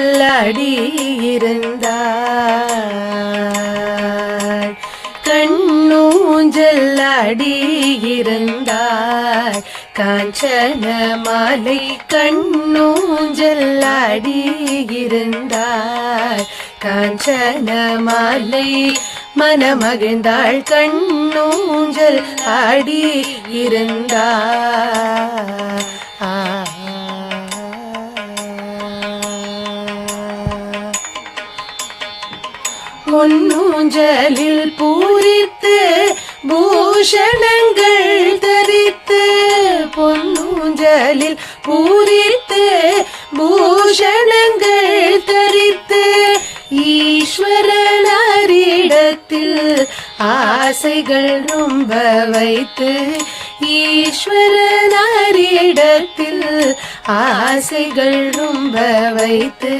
கண்ணூஞ்சல்லாடி இருந்தாள் கண்ணூஞ்சல்லாடி இருந்தாள் காஞ்சன மாலை கண்ணூஞ்சல்லாடி இருந்தாள் காஞ்சன மாலை மனமகிழ்ந்தாள் கண்ணூஞ்சல் அடி இருந்தாள் பொன்னூஞ்சலில் பூரித்து பூஷணங்கள் தரித்து பொன்னூஞ்சலில் பூரித்து பூஷணங்கள் தரித்து ஈஸ்வரனாரிடத்தில் ஆசைகள் ரொம்ப வைத்து ஈஸ்வரனாரிடத்தில் ஆசைகள் ரொம்ப வைத்து.